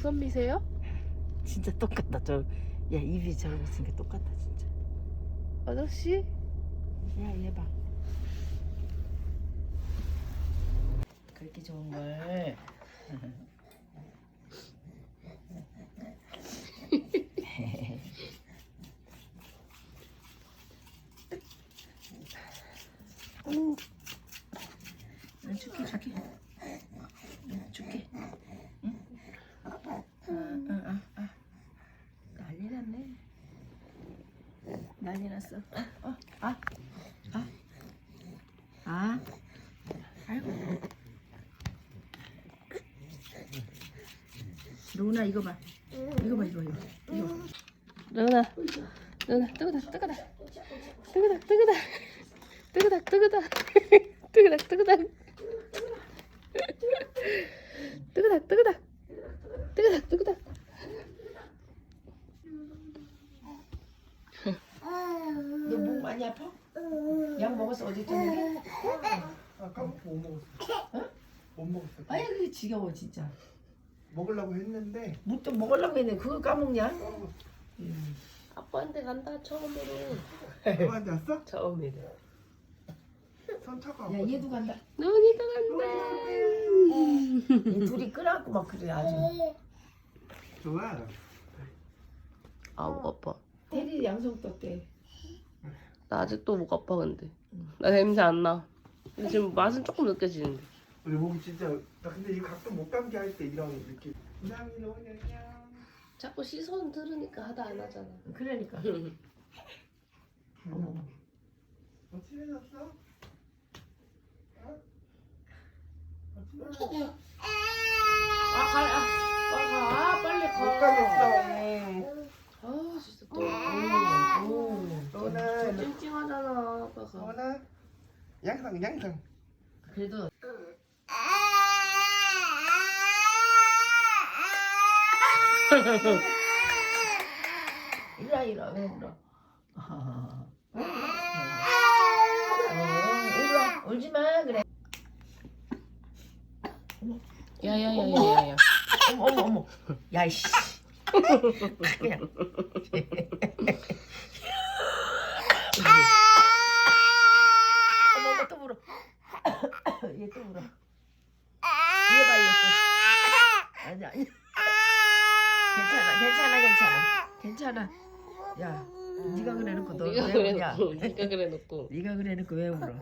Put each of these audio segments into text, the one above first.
박선미세요? 진짜 똑같다. 저, 야 입이 저러고 있으니까 똑같다 진짜. 아저씨? 야얘 봐. 그렇게 좋은 걸. 오. 응, 줄게 줄게. 응, 줄게. 응? 아, 응, 아, 아. 난리 났네. 났어. 어, 어, 아, 아, 아. 아이고. 로운아 이거 봐. 이거 봐 이거 이거. 이거. 누나 뜨거다 뜨거다 뜨거다 뜨거다 뜨거다 뜨거다 뜨거다 뜨거다 뜨거다 뜨거다 뜨거다 뜨거다 너 목 많이 아파? 약 먹었어 어제 저녁에? 아까 못 먹었어. 못 먹었어. 아이 그게 지겨워 진짜. 먹으려고 했는데 뭐또 먹으려고 했는데 그걸 까먹냐? 아빠한테 간다 처음으로 누구한테 왔어? 처음이래 손 차가. 야 얘도 간다. 너니가 간다 얘 둘이 끌어갖고 막 그래 아주. 좋아. 아목 아파 테리 양성 떴대. 나 아직도 목 아파 근데 나 냄새 안 나 근데 지금 맛은 조금 느껴지는데 우리 목이 진짜 나 근데 이 가끔 목 감기 할때 이런 느낌. 자꾸 시선 들으니까 하다 안 하잖아 그러니까. 어머. 어 친해졌어? 어? 어, 친해졌어? 아 가, 아, 아, 가, 빨리 못 가. 가겠어. 아, 진짜 또. 오. 로나, 찡찡 하잖아, 아빠 가. 로나. 양상 양상. 그래도 와 이리 와왜 울어? 어, 이리 와 울지 마 그래. 야야야야야. 어머 어머 어머. 야이씨. 그냥. 어머 어머 또 울어. 얘 또 울어. 얘 봐, 얘 또. 아니 아니. 괜찮아 괜찮아. 야 네가 그래놓고 너 네가 왜 그래 우냐? 놓고, 네가 그래 놓고. 네가 그래놓고 왜 울어?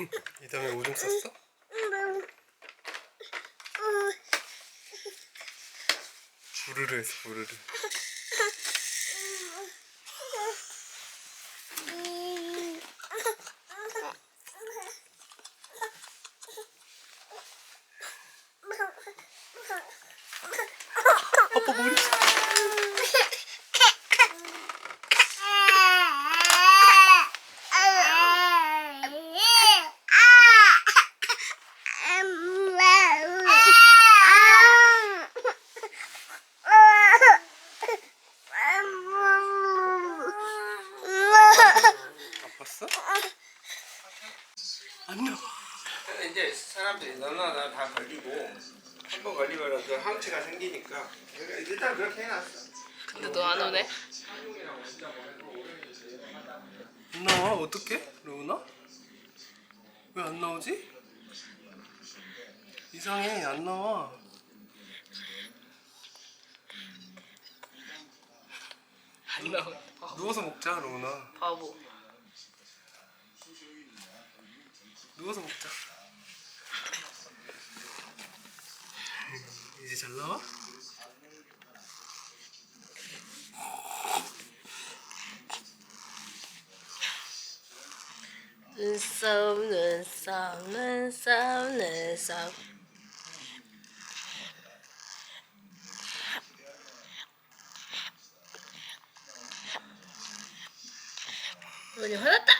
이 다음에 오줌 쌌어? 부르르 했어 부르르. 아빠 머리. 아팠어? 안녕. 이제 사람들이 너나 나다 걸리고 한 번 걸리면 그 항체가 생기니까 일단 그렇게 해놨어. 근데 너 안 오네? 안 나와 어떡해? 로우나? 왜 안 나오지? 이상해 안 나와. 안 나오네. 누워서 먹자 로우나. 바보. 누워서 먹자. 이제 잘 나와? 눈썹 눈썹 눈썹 눈썹 화났다 화났다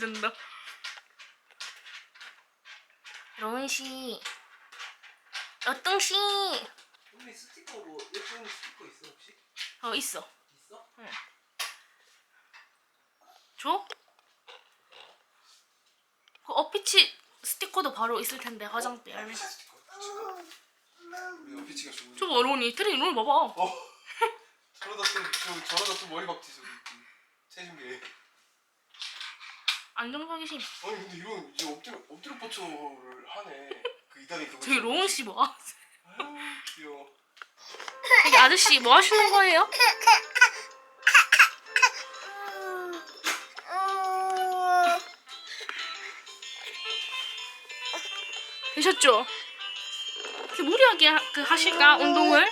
든다. 로운 씨, 어떤 씨? 우리 스티커 뭐 예쁜 스티커 있어 혹시? 어 있어. 있어? 줘? 그 어피치 스티커도 바로 있을 텐데 화장대. 피치 스티커. 우리 피치가 좋은. 저 로운이 트레이 롤 봐봐. 어. 저러다 또 저, 저러다 또 머리 박지 저기 체중계. 안정적이심. 아니 근데 이건 이제 엎드려 엎드려 뻗쳐를 하네. 그 이단이 그거. 저기 로운 씨 뭐? 아유 귀여워. 저기 아저씨 뭐 하시는 거예요? 되셨죠? 이렇게 무리하게 하, 그 하실까 운동을?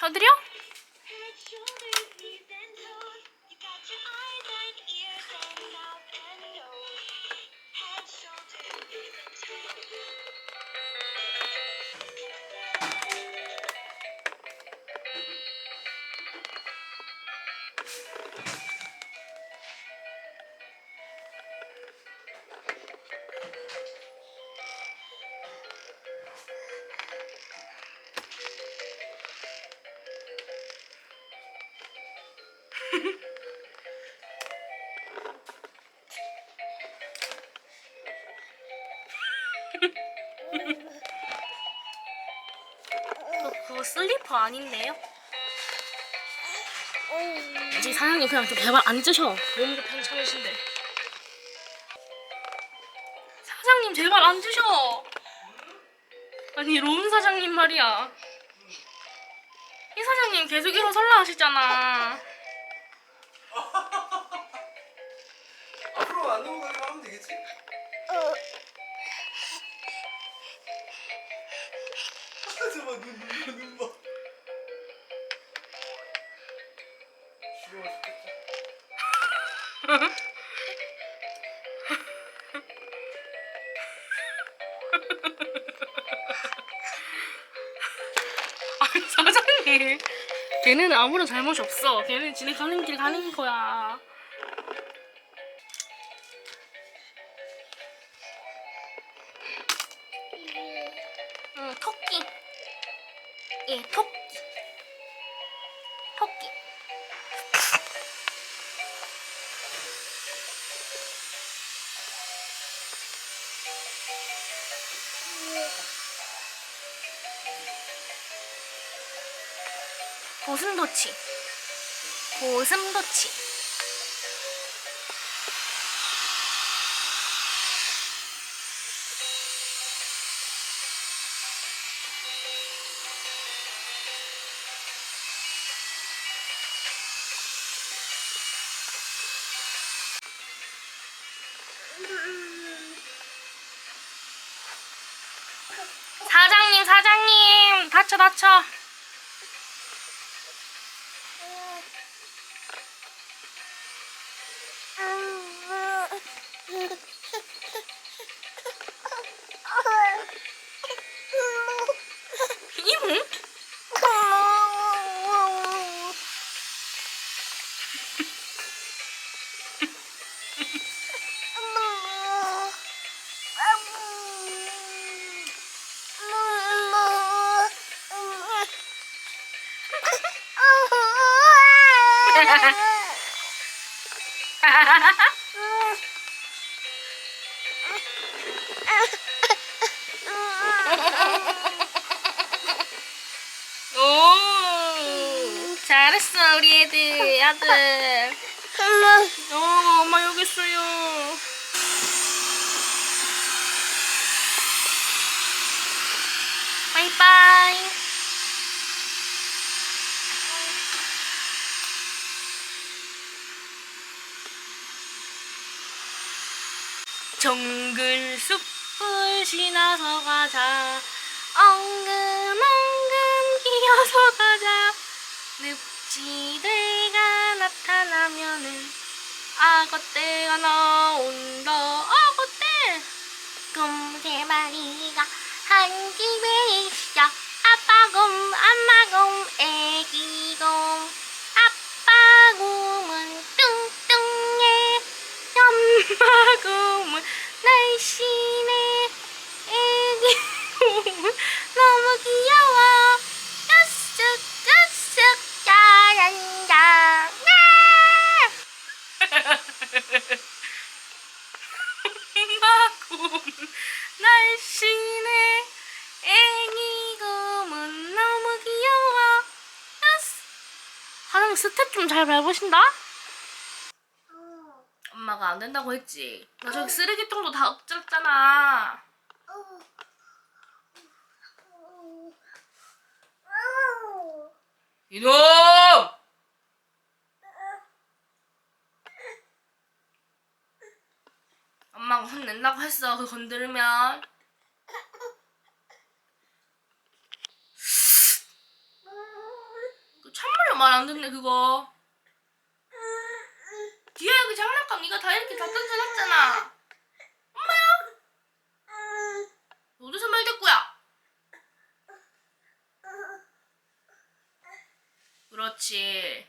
펴드려? 그, 그거 슬리퍼 아닌데요? 이제 사장님 그냥 좀안 찌셔. 몸도 괜찮으신데. 사장님 제발 안 찌셔. 아니 롬 사장님 말이야. 이 사장님 계속 일어설라 하시잖아 안 넘어가기만 하면 되겠지? 저봐 눈, 눈, 봐, 눈 봐. 아니 사장님. 걔는 아무런 잘못이 없어. 걔는 지네 가는 길 가는 거야 토끼. 고슴도치. 고슴도치 사장님 다쳐 다쳐 오 잘했어 우리 애들 아들. 어 엄마 여기 있어요. 바이바이 정글 숲을 지나서 가자. 엉금엉금 기어서 가자. 늪지대가 나타나면은 악어떼가 나온다 스텝 좀 잘 밟으신다? 엄마가 안 된다고 했지 나 저기 쓰레기통도 다 엎질렀잖아 이놈! 엄마가 혼낸다고 했어. 그 건드리면. 그 참말로 말 안 듣네 그거. 뒤에 그 장난감 네가 다 이렇게 다 던져놨잖아. 엄마야? 어디서 말 듣고야? 그렇지.